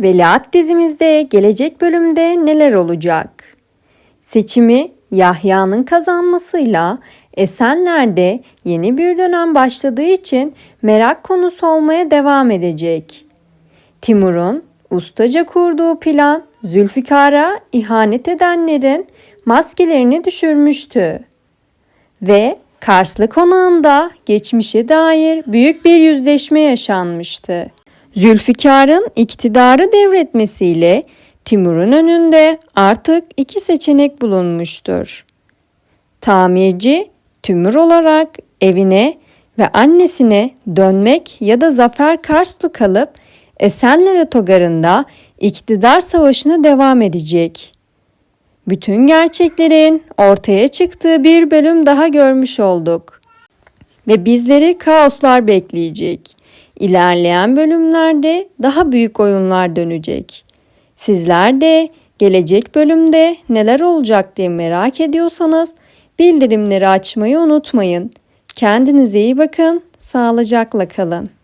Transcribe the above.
Veliaht dizimizde gelecek bölümde neler olacak? Seçimi Yahya'nın kazanmasıyla Esenler'de yeni bir dönem başladığı için merak konusu olmaya devam edecek. Timur'un ustaca kurduğu plan Zülfikar'a ihanet edenlerin maskelerini düşürmüştü. Ve Karslı konağında geçmişe dair büyük bir yüzleşme yaşanmıştı. Zülfikar'ın iktidarı devretmesiyle Timur'un önünde artık iki seçenek bulunmuştur. Tamirci Timur olarak evine ve annesine dönmek ya da Zafer Karslı kalıp Esenler Otogarı'nda iktidar savaşına devam edecek. Bütün gerçeklerin ortaya çıktığı bir bölüm daha görmüş olduk. Ve bizleri kaoslar bekleyecek. İlerleyen bölümlerde daha büyük oyunlar dönecek. Sizler de gelecek bölümde neler olacak diye merak ediyorsanız bildirimleri açmayı unutmayın. Kendinize iyi bakın, sağlıcakla kalın.